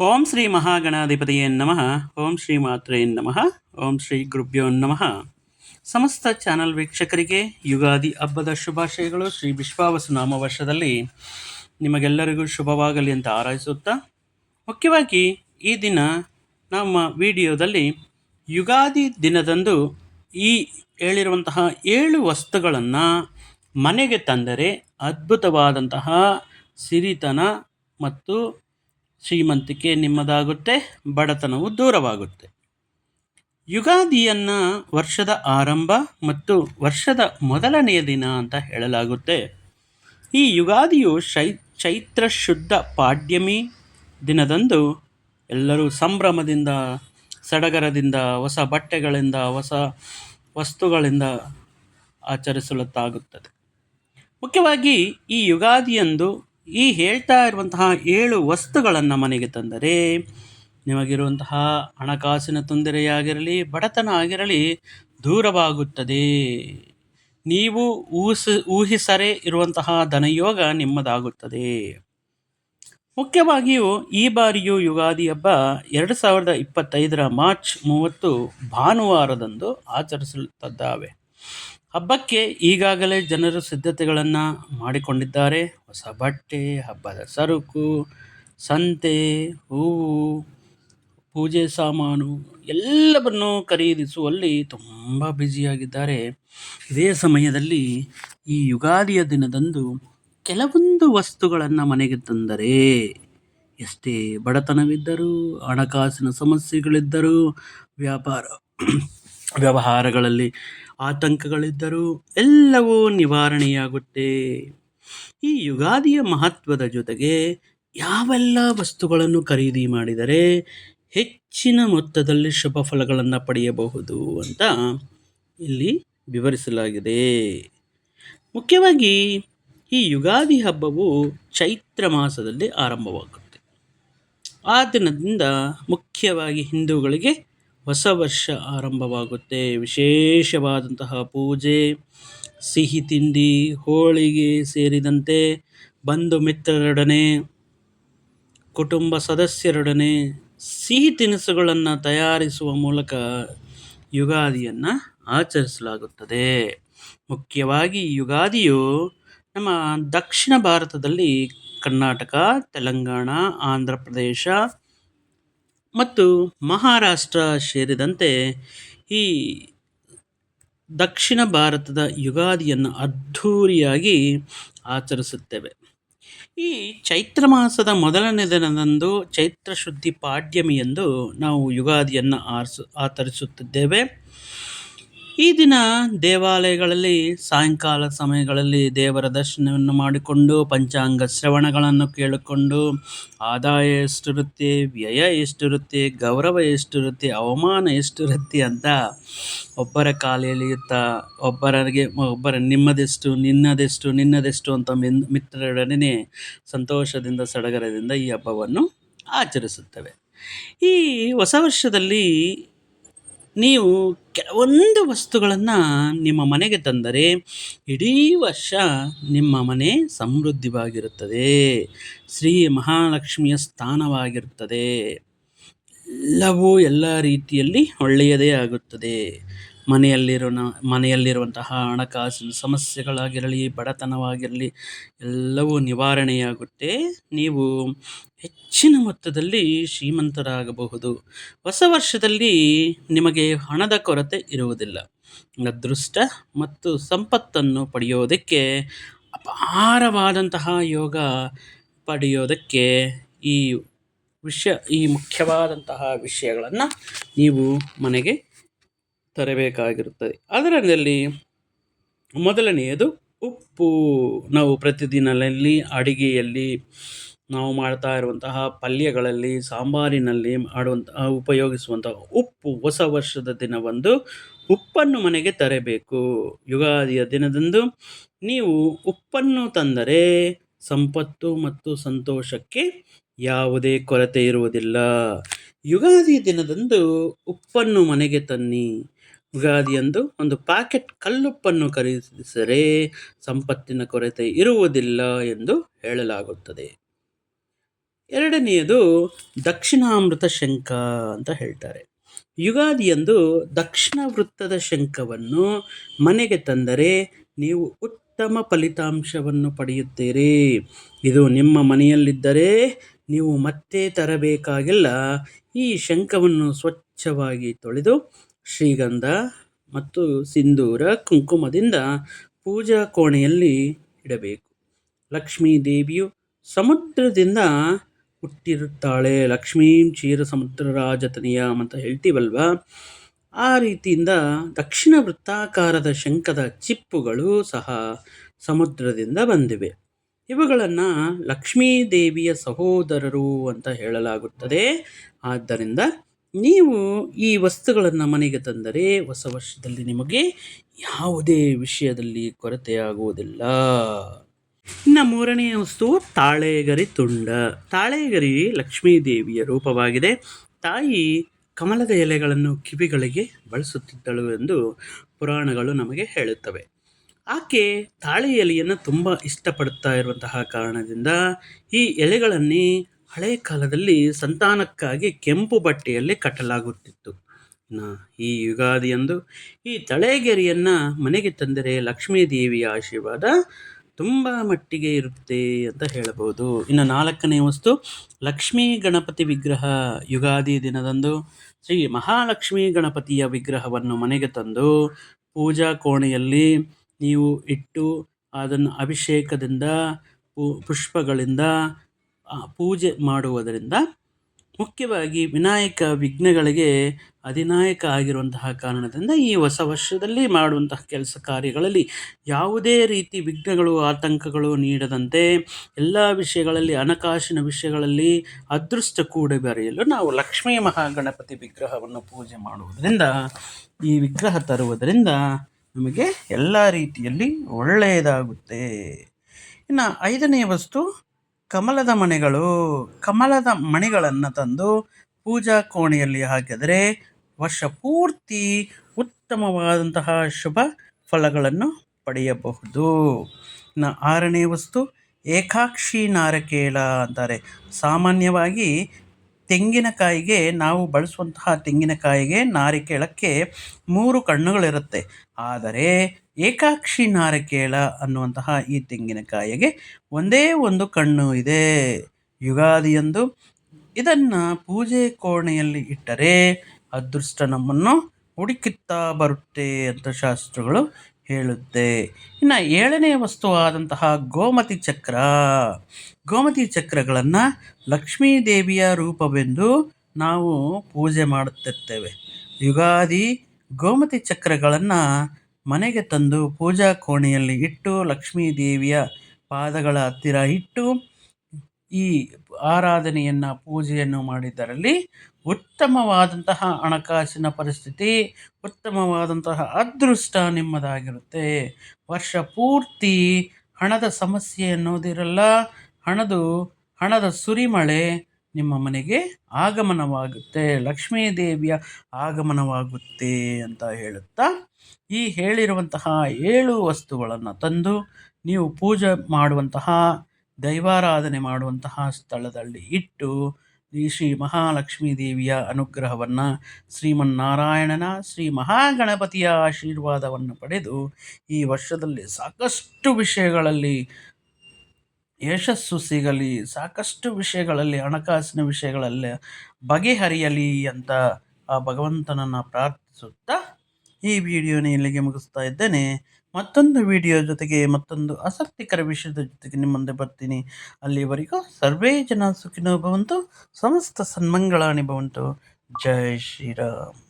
ಓಂ ಶ್ರೀ ಮಹಾಗಣಾಧಿಪತಿಯೇ ನಮಃ. ಓಂ ಶ್ರೀ ಮಾತ್ರೇ ನಮಃ. ಓಂ ಶ್ರೀ ಗುರುಭ್ಯೋ ನಮಃ. ಸಮಸ್ತ ಚಾನಲ್ ವೀಕ್ಷಕರಿಗೆ ಯುಗಾದಿ ಹಬ್ಬದ ಶುಭಾಶಯಗಳು. ಶ್ರೀ ವಿಶ್ವಾವಸು ನಾಮ ವರ್ಷದಲ್ಲಿ ನಿಮಗೆಲ್ಲರಿಗೂ ಶುಭವಾಗಲಿ ಅಂತ ಆರೈಸುತ್ತಾ ಮುಖ್ಯವಾಗಿ ಈ ದಿನ ನಮ್ಮ ವಿಡಿಯೋದಲ್ಲಿ ಯುಗಾದಿ ದಿನದಂದು ಈ ಹೇಳಿರುವಂತಹ ಏಳು ವಸ್ತುಗಳನ್ನು ಮನೆಗೆ ತಂದರೆ ಅದ್ಭುತವಾದಂತಹ ಸಿರಿತನ ಮತ್ತು ಶ್ರೀಮಂತಿಕೆ ನಿಮ್ಮದಾಗುತ್ತೆ, ಬಡತನವು ದೂರವಾಗುತ್ತೆ. ಯುಗಾದಿಯನ್ನು ವರ್ಷದ ಆರಂಭ ಮತ್ತು ವರ್ಷದ ಮೊದಲನೆಯ ದಿನ ಅಂತ ಹೇಳಲಾಗುತ್ತೆ. ಈ ಯುಗಾದಿಯು ಶೈ, ಚೈತ್ರ ಶುದ್ಧ ಪಾಡ್ಯಮಿ ದಿನದಂದು ಎಲ್ಲರೂ ಸಂಭ್ರಮದಿಂದ, ಸಡಗರದಿಂದ, ಹೊಸ ಬಟ್ಟೆಗಳಿಂದ, ಹೊಸ ವಸ್ತುಗಳಿಂದ ಆಚರಿಸಲತ್ತಾಗುತ್ತದೆ. ಮುಖ್ಯವಾಗಿ ಈ ಯುಗಾದಿಯಂದು ಈ ಹೇಳ್ತಾ ಇರುವಂತಹ ಏಳು ವಸ್ತುಗಳನ್ನು ಮನೆಗೆ ತಂದರೆ, ನಿಮಗಿರುವಂತಹ ಹಣಕಾಸಿನ ತೊಂದರೆಯಾಗಿರಲಿ, ಬಡತನ ಆಗಿರಲಿ ದೂರವಾಗುತ್ತದೆ. ನೀವು ಊಹಿಸ ಊಹಿಸರೆ ಇರುವಂತಹ ಧನಯೋಗ ನಿಮ್ಮದಾಗುತ್ತದೆ. ಮುಖ್ಯವಾಗಿಯೂ ಈ ಬಾರಿಯೂ ಯುಗಾದಿ ಹಬ್ಬ ಎರಡು ಸಾವಿರದ ಇಪ್ಪತ್ತೈದರ ಮಾರ್ಚ್ ಮೂವತ್ತು ಭಾನುವಾರದಂದು ಆಚರಿಸುತ್ತಿದ್ದಾವೆ ಹಬ್ಬಕ್ಕೆ ಈಗಾಗಲೇ ಜನರು ಸಿದ್ಧತೆಗಳನ್ನು ಮಾಡಿಕೊಂಡಿದ್ದಾರೆ. ಹೊಸ ಬಟ್ಟೆ, ಹಬ್ಬದ ಸರಕು, ಸಂತೆ, ಹೂವು, ಪೂಜೆ ಸಾಮಾನು ಎಲ್ಲವನ್ನು ಖರೀದಿಸುವಲ್ಲಿ ತುಂಬ ಬ್ಯುಸಿಯಾಗಿದ್ದಾರೆ. ಇದೇ ಸಮಯದಲ್ಲಿ ಈ ಯುಗಾದಿಯ ದಿನದಂದು ಕೆಲವೊಂದು ವಸ್ತುಗಳನ್ನು ಮನೆಗೆ ತಂದರೆ ಎಷ್ಟೇ ಬಡತನವಿದ್ದರೂ, ಹಣಕಾಸಿನ ಸಮಸ್ಯೆಗಳಿದ್ದರೂ, ವ್ಯಾಪಾರ ವ್ಯವಹಾರಗಳಲ್ಲಿ ಆತಂಕಗಳಿದ್ದರೂ ಎಲ್ಲವೂ ನಿವಾರಣೆಯಾಗುತ್ತೆ. ಈ ಯುಗಾದಿಯ ಮಹತ್ವದ ಜೊತೆಗೆ ಯಾವೆಲ್ಲ ವಸ್ತುಗಳನ್ನು ಖರೀದಿ ಮಾಡಿದರೆ ಹೆಚ್ಚಿನ ಮೊತ್ತದಲ್ಲಿ ಶುಭ ಫಲಗಳನ್ನು ಪಡೆಯಬಹುದು ಅಂತ ಇಲ್ಲಿ ವಿವರಿಸಲಾಗಿದೆ. ಮುಖ್ಯವಾಗಿ ಈ ಯುಗಾದಿ ಹಬ್ಬವು ಚೈತ್ರ ಮಾಸದಲ್ಲಿ ಆರಂಭವಾಗುತ್ತೆ. ಆ ದಿನದಿಂದ ಮುಖ್ಯವಾಗಿ ಹಿಂದೂಗಳಿಗೆ ಹೊಸ ವರ್ಷ ಆರಂಭವಾಗುತ್ತೆ. ವಿಶೇಷವಾದಂತಹ ಪೂಜೆ, ಸಿಹಿ ತಿಂಡಿ, ಹೋಳಿಗೆ ಸೇರಿದಂತೆ ಬಂಧು ಮಿತ್ರರೊಡನೆ, ಕುಟುಂಬ ಸದಸ್ಯರೊಡನೆ ಸಿಹಿ ತಿನಿಸುಗಳನ್ನು ತಯಾರಿಸುವ ಮೂಲಕ ಯುಗಾದಿಯನ್ನು ಆಚರಿಸಲಾಗುತ್ತದೆ. ಮುಖ್ಯವಾಗಿ ಯುಗಾದಿಯು ನಮ್ಮ ದಕ್ಷಿಣ ಭಾರತದಲ್ಲಿ ಕರ್ನಾಟಕ, ತೆಲಂಗಾಣ, ಆಂಧ್ರ ಪ್ರದೇಶ ಮತ್ತು ಮಹಾರಾಷ್ಟ್ರ ಸೇರಿದಂತೆ ಈ ದಕ್ಷಿಣ ಭಾರತದ ಯುಗಾದಿಯನ್ನು ಅದ್ಧೂರಿಯಾಗಿ ಆಚರಿಸುತ್ತೇವೆ. ಈ ಚೈತ್ರ ಮಾಸದ ಮೊದಲನೇ ದಿನದಂದು ಚೈತ್ರ ಶುದ್ಧಿ ಪಾಡ್ಯಮಿಯಂದು ನಾವು ಯುಗಾದಿಯನ್ನು ಆರಿಸು, ಆಚರಿಸುತ್ತಿದ್ದೇವೆ. ಈ ದಿನ ದೇವಾಲಯಗಳಲ್ಲಿ, ಸಾಯಂಕಾಲ ಸಮಯಗಳಲ್ಲಿ ದೇವರ ದರ್ಶನವನ್ನು ಮಾಡಿಕೊಂಡು, ಪಂಚಾಂಗ ಶ್ರವಣಗಳನ್ನು ಕೇಳಿಕೊಂಡು, ಆದಾಯ ಎಷ್ಟಿರುತ್ತೆ, ವ್ಯಯ ಎಷ್ಟಿರುತ್ತೆ, ಗೌರವ ಎಷ್ಟಿರುತ್ತೆ, ಅವಮಾನ ಎಷ್ಟಿರುತ್ತೆ ಅಂತ ಒಬ್ಬರ ಕಾಲು ಎಳೆಯುತ್ತಾ ಒಬ್ಬರಿಗೆ, ಒಬ್ಬರ ನಿಮ್ಮದೆಷ್ಟು, ನಿನ್ನದೆಷ್ಟು ನಿನ್ನದೆಷ್ಟು ಅಂತ ಮಿನ್, ಮಿತ್ರರೊಡನೆ ಸಂತೋಷದಿಂದ, ಸಡಗರದಿಂದ ಈ ಹಬ್ಬವನ್ನು ಆಚರಿಸುತ್ತವೆ. ಈ ಹೊಸ ವರ್ಷದಲ್ಲಿ ನೀವು ಕೆಲವೊಂದು ವಸ್ತುಗಳನ್ನು ನಿಮ್ಮ ಮನೆಗೆ ತಂದರೆ ಇಡೀ ವರ್ಷ ನಿಮ್ಮ ಮನೆ ಸಮೃದ್ಧಿವಾಗಿರುತ್ತದೆ. ಶ್ರೀ ಮಹಾಲಕ್ಷ್ಮಿಯ ಸ್ಥಾನವಾಗಿರುತ್ತದೆ. ಎಲ್ಲವೂ ಎಲ್ಲ ರೀತಿಯಲ್ಲಿ ಒಳ್ಳೆಯದೇ ಆಗುತ್ತದೆ. ಮನೆಯಲ್ಲಿರೋ ಮನೆಯಲ್ಲಿರುವಂತಹ ಹಣಕಾಸಿನ ಸಮಸ್ಯೆಗಳಾಗಿರಲಿ, ಬಡತನವಾಗಿರಲಿ, ಎಲ್ಲವೂ ನಿವಾರಣೆಯಾಗುತ್ತೆ. ನೀವು ಹೆಚ್ಚಿನ ಮೊತ್ತದಲ್ಲಿ ಶ್ರೀಮಂತರಾಗಬಹುದು. ಹೊಸ ವರ್ಷದಲ್ಲಿ ನಿಮಗೆ ಹಣದ ಕೊರತೆ ಇರುವುದಿಲ್ಲ. ಅದೃಷ್ಟ ಮತ್ತು ಸಂಪತ್ತನ್ನು ಪಡೆಯೋದಕ್ಕೆ, ಅಪಾರವಾದಂತಹ ಯೋಗ ಪಡೆಯೋದಕ್ಕೆ ಈ ವಿಷಯ ಈ ಮುಖ್ಯವಾದಂತಹ ವಿಷಯಗಳನ್ನು ನೀವು ಮನೆಗೆ ತರಬೇಕಾಗಿರುತ್ತದೆ. ಅದರಲ್ಲಿ ಮೊದಲನೆಯದು ಉಪ್ಪು. ನಾವು ಪ್ರತಿದಿನದಲ್ಲಿ ಅಡಿಗೆಯಲ್ಲಿ ನಾವು ಮಾಡ್ತಾ ಇರುವಂತಹ ಪಲ್ಯಗಳಲ್ಲಿ, ಸಾಂಬಾರಿನಲ್ಲಿ ಮಾಡುವಂತಹ, ಉಪಯೋಗಿಸುವಂತಹ ಉಪ್ಪು ಹೊಸ ವರ್ಷದ ದಿನವಂದು ಉಪ್ಪನ್ನು ಮನೆಗೆ ತರಬೇಕು. ಯುಗಾದಿಯ ದಿನದಂದು ನೀವು ಉಪ್ಪನ್ನು ತಂದರೆ ಸಂಪತ್ತು ಮತ್ತು ಸಂತೋಷಕ್ಕೆ ಯಾವುದೇ ಕೊರತೆ ಇರುವುದಿಲ್ಲ. ಯುಗಾದಿ ದಿನದಂದು ಉಪ್ಪನ್ನು ಮನೆಗೆ ತನ್ನಿ. ಯುಗಾದಿಯಂದು ಒಂದು ಪ್ಯಾಕೆಟ್ ಕಲ್ಲುಪ್ಪನ್ನು ಖರೀದಿಸಿದರೆ ಸಂಪತ್ತಿನ ಕೊರತೆ ಇರುವುದಿಲ್ಲ ಎಂದು ಹೇಳಲಾಗುತ್ತದೆ. ಎರಡನೆಯದು ದಕ್ಷಿಣಾಮೃತ ಶಂಖ ಅಂತ ಹೇಳ್ತಾರೆ. ಯುಗಾದಿಯಂದು ದಕ್ಷಿಣ ವೃತ್ತದ ಶಂಖವನ್ನು ಮನೆಗೆ ತಂದರೆ ನೀವು ಉತ್ತಮ ಫಲಿತಾಂಶವನ್ನು ಪಡೆಯುತ್ತೀರಿ. ಇದು ನಿಮ್ಮ ಮನೆಯಲ್ಲಿದ್ದರೆ ನೀವು ಮತ್ತೆ ತರಬೇಕಾಗಿಲ್ಲ. ಈ ಶಂಖವನ್ನು ಸ್ವಚ್ಛವಾಗಿ ತೊಳೆದು ಶ್ರೀಗಂಧ ಮತ್ತು ಸಿಂಧೂರ ಕುಂಕುಮದಿಂದ ಪೂಜಾ ಕೋಣೆಯಲ್ಲಿ ಇಡಬೇಕು. ಲಕ್ಷ್ಮೀ ದೇವಿಯು ಸಮುದ್ರದಿಂದ ಹುಟ್ಟಿರುತ್ತಾಳೆ. ಲಕ್ಷ್ಮೀಂ ಕ್ಷೀರ ಸಮುದ್ರ ರಾಜತನಿಯಂ ಅಂತ ಹೇಳ್ತೀವಲ್ವ? ಆ ರೀತಿಯಿಂದ ದಕ್ಷಿಣ ವೃತ್ತಾಕಾರದ ಶಂಖದ ಚಿಪ್ಪುಗಳು ಸಹ ಸಮುದ್ರದಿಂದ ಬಂದಿವೆ. ಇವುಗಳನ್ನು ಲಕ್ಷ್ಮೀ ದೇವಿಯ ಸಹೋದರರು ಅಂತ ಹೇಳಲಾಗುತ್ತದೆ. ಆದ್ದರಿಂದ ನೀವು ಈ ವಸ್ತುಗಳನ್ನು ಮನೆಗೆ ತಂದರೆ ಹೊಸ ವರ್ಷದಲ್ಲಿ ನಿಮಗೆ ಯಾವುದೇ ವಿಷಯದಲ್ಲಿ ಕೊರತೆಯಾಗುವುದಿಲ್ಲ. ಇನ್ನು ಮೂರನೆಯ ವಸ್ತು ತಾಳೆಗರಿ ತುಂಡ. ತಾಳೆಗರಿ ಲಕ್ಷ್ಮೀ ದೇವಿಯ ರೂಪವಾಗಿದೆ. ತಾಯಿ ಕಮಲದ ಎಲೆಗಳನ್ನು ಕಿವಿಗಳಿಗೆ ಬಳಸುತ್ತಿದ್ದಳು ಎಂದು ಪುರಾಣಗಳು ನಮಗೆ ಹೇಳುತ್ತವೆ. ಆಕೆ ತಾಳೆ ಎಲೆಯನ್ನು ತುಂಬ ಇಷ್ಟಪಡುತ್ತಾ ಇರುವಂತಹ ಕಾರಣದಿಂದ ಈ ಎಲೆಗಳನ್ನೇ ಹಳೆಯ ಕಾಲದಲ್ಲಿ ಸಂತಾನಕ್ಕಾಗಿ ಕೆಂಪು ಬಟ್ಟೆಯಲ್ಲಿ ಕಟ್ಟಲಾಗುತ್ತಿತ್ತು. ಈ ಯುಗಾದಿಯಂದು ಈ ತಳೆಗೆರೆಯನ್ನು ಮನೆಗೆ ತಂದರೆ ಲಕ್ಷ್ಮೀ ದೇವಿಯ ಆಶೀರ್ವಾದ ತುಂಬ ಮಟ್ಟಿಗೆ ಇರುತ್ತೆ ಅಂತ ಹೇಳಬಹುದು. ಇನ್ನು ನಾಲ್ಕನೇ ವಸ್ತು, ಲಕ್ಷ್ಮೀ ಗಣಪತಿ ವಿಗ್ರಹ ಯುಗಾದಿ ದಿನದಂದು ಶ್ರೀ ಮಹಾಲಕ್ಷ್ಮೀ ಗಣಪತಿಯ ವಿಗ್ರಹವನ್ನು ಮನೆಗೆ ತಂದು ಪೂಜಾ ಕೋಣೆಯಲ್ಲಿ ನೀವು ಇಟ್ಟು ಅದನ್ನು ಅಭಿಷೇಕದಿಂದ ಪುಷ್ಪಗಳಿಂದ ಪೂಜೆ ಮಾಡುವುದರಿಂದ ಮುಖ್ಯವಾಗಿ ವಿನಾಯಕ ವಿಘ್ನಗಳಿಗೆ ಅಧಿನಾಯಕ ಆಗಿರುವಂತಹ ಕಾರಣದಿಂದ ಈ ಹೊಸ ವರ್ಷದಲ್ಲಿ ಮಾಡುವಂತಹ ಕೆಲಸ ಕಾರ್ಯಗಳಲ್ಲಿ ಯಾವುದೇ ರೀತಿ ವಿಘ್ನಗಳು, ಆತಂಕಗಳು ನೀಡದಂತೆ ಎಲ್ಲ ವಿಷಯಗಳಲ್ಲಿ ಹಣಕಾಸಿನ ವಿಷಯಗಳಲ್ಲಿ ಅದೃಷ್ಟ ಕೂಡ ಬರೆಯಲು ನಾವು ಲಕ್ಷ್ಮೀ ಮಹಾಗಣಪತಿ ವಿಗ್ರಹವನ್ನು ಪೂಜೆ ಮಾಡುವುದರಿಂದ ಈ ವಿಗ್ರಹ ತರುವುದರಿಂದ ನಮಗೆ ಎಲ್ಲ ರೀತಿಯಲ್ಲಿ ಒಳ್ಳೆಯದಾಗುತ್ತೆ. ಇನ್ನು ಐದನೇ ವಸ್ತು ಕಮಲದ ಮಣಿಗಳು ಕಮಲದ ಮಣಿಗಳನ್ನು ತಂದು ಪೂಜಾ ಕೋಣೆಯಲ್ಲಿ ಹಾಕಿದರೆ ವರ್ಷ ಪೂರ್ತಿ ಉತ್ತಮವಾದಂತಹ ಶುಭ ಫಲಗಳನ್ನು ಪಡೆಯಬಹುದು. ಇನ್ನು ಆರನೇ ವಸ್ತು ಏಕಾಕ್ಷಿ ನಾರಕೇಳ ಅಂತಾರೆ. ಸಾಮಾನ್ಯವಾಗಿ ತೆಂಗಿನಕಾಯಿಗೆ ನಾವು ಬಳಸುವಂತಹ ತೆಂಗಿನಕಾಯಿಗೆ ನಾರಿಕೇಳಕ್ಕೆ ಮೂರು ಕಣ್ಣುಗಳಿರುತ್ತೆ. ಆದರೆ ಏಕಾಕ್ಷಿ ನಾರಿಕೇಳ ಅನ್ನುವಂತಹ ಈ ತೆಂಗಿನಕಾಯಿಗೆ ಒಂದೇ ಒಂದು ಕಣ್ಣು ಇದೆ. ಯುಗಾದಿಯಂದು ಇದನ್ನು ಪೂಜೆ ಕೋಣೆಯಲ್ಲಿ ಇಟ್ಟರೆ ಅದೃಷ್ಟ ನಮ್ಮನ್ನು ಹುಡುಕುತ್ತಾ ಬರುತ್ತೆ ಅಂತ ಶಾಸ್ತ್ರಗಳು ಹೇಳುತ್ತೆ. ಇನ್ನು ಏಳನೇ ವಸ್ತುವಾದಂತಹ ಗೋಮತಿ ಚಕ್ರ. ಗೋಮತಿ ಚಕ್ರಗಳನ್ನು ಲಕ್ಷ್ಮೀ ದೇವಿಯ ರೂಪವೆಂದು ನಾವು ಪೂಜೆ ಮಾಡುತ್ತಿರ್ತೇವೆ. ಯುಗಾದಿ ಗೋಮತಿ ಚಕ್ರಗಳನ್ನು ಮನೆಗೆ ತಂದು ಪೂಜಾ ಕೋಣೆಯಲ್ಲಿ ಇಟ್ಟು ಲಕ್ಷ್ಮೀ ದೇವಿಯ ಪಾದಗಳ ಹತ್ತಿರ ಇಟ್ಟು ಈ ಆರಾಧನೆಯನ್ನು, ಪೂಜೆಯನ್ನು ಮಾಡಿದ್ದರಲ್ಲಿ ಉತ್ತಮವಾದಂತಹ ಹಣಕಾಸಿನ ಪರಿಸ್ಥಿತಿ, ಉತ್ತಮವಾದಂತಹ ಅದೃಷ್ಟ ನಿಮ್ಮದಾಗಿರುತ್ತೆ. ವರ್ಷ ಪೂರ್ತಿ ಹಣದ ಸಮಸ್ಯೆ ಅನ್ನೋದಿರಲ್ಲ, ಹಣದು, ಹಣದ ಸುರಿಮಳೆ ನಿಮ್ಮ ಮನೆಗೆ ಆಗಮನವಾಗುತ್ತೆ. ಲಕ್ಷ್ಮೀ ದೇವಿಯ ಆಗಮನವಾಗುತ್ತೆ ಅಂತ ಹೇಳುತ್ತಾ, ಈ ಹೇಳಿರುವಂತಹ ಏಳು ವಸ್ತುಗಳನ್ನು ತಂದು ನೀವು ಪೂಜೆ ಮಾಡುವಂತಹ ದೈವಾರಾಧನೆ ಮಾಡುವಂತಹ ಸ್ಥಳದಲ್ಲಿ ಇಟ್ಟು ಈ ಶ್ರೀ ಮಹಾಲಕ್ಷ್ಮೀ ದೇವಿಯ ಅನುಗ್ರಹವನ್ನು ಶ್ರೀಮನ್ನಾರಾಯಣನ, ಶ್ರೀ ಮಹಾಗಣಪತಿಯ ಆಶೀರ್ವಾದವನ್ನು ಪಡೆದು ಈ ವರ್ಷದಲ್ಲಿ ಸಾಕಷ್ಟು ವಿಷಯಗಳಲ್ಲಿ ಯಶಸ್ಸು ಸಿಗಲಿ, ಸಾಕಷ್ಟು ವಿಷಯಗಳಲ್ಲಿ ಹಣಕಾಸಿನ ವಿಷಯಗಳಲ್ಲಿ ಬಗೆಹರಿಯಲಿ ಅಂತ ಆ ಭಗವಂತನನ್ನು ಪ್ರಾರ್ಥಿಸುತ್ತಾ ಈ ವಿಡಿಯೋನ ಇಲ್ಲಿಗೆ ಮುಗಿಸ್ತಾ ಇದ್ದೇನೆ. ಮತ್ತೊಂದು ವಿಡಿಯೋ ಜೊತೆಗೆ ಮತ್ತೊಂದು ಆಸಕ್ತಿಕರ ವಿಷಯದ ಜೊತೆಗೆ ನಿಮ್ಮ ಮುಂದೆ ಬರ್ತೀನಿ. ಅಲ್ಲಿವರೆಗೂ ಸರ್ವೇ ಜನ ಸುಖಿನೋ ಭವಂತು, ಸಮಸ್ತ ಸನ್ಮಂಗಳಾನಿ ಭವಂತು. ಜೈ ಶ್ರೀರಾಮ್.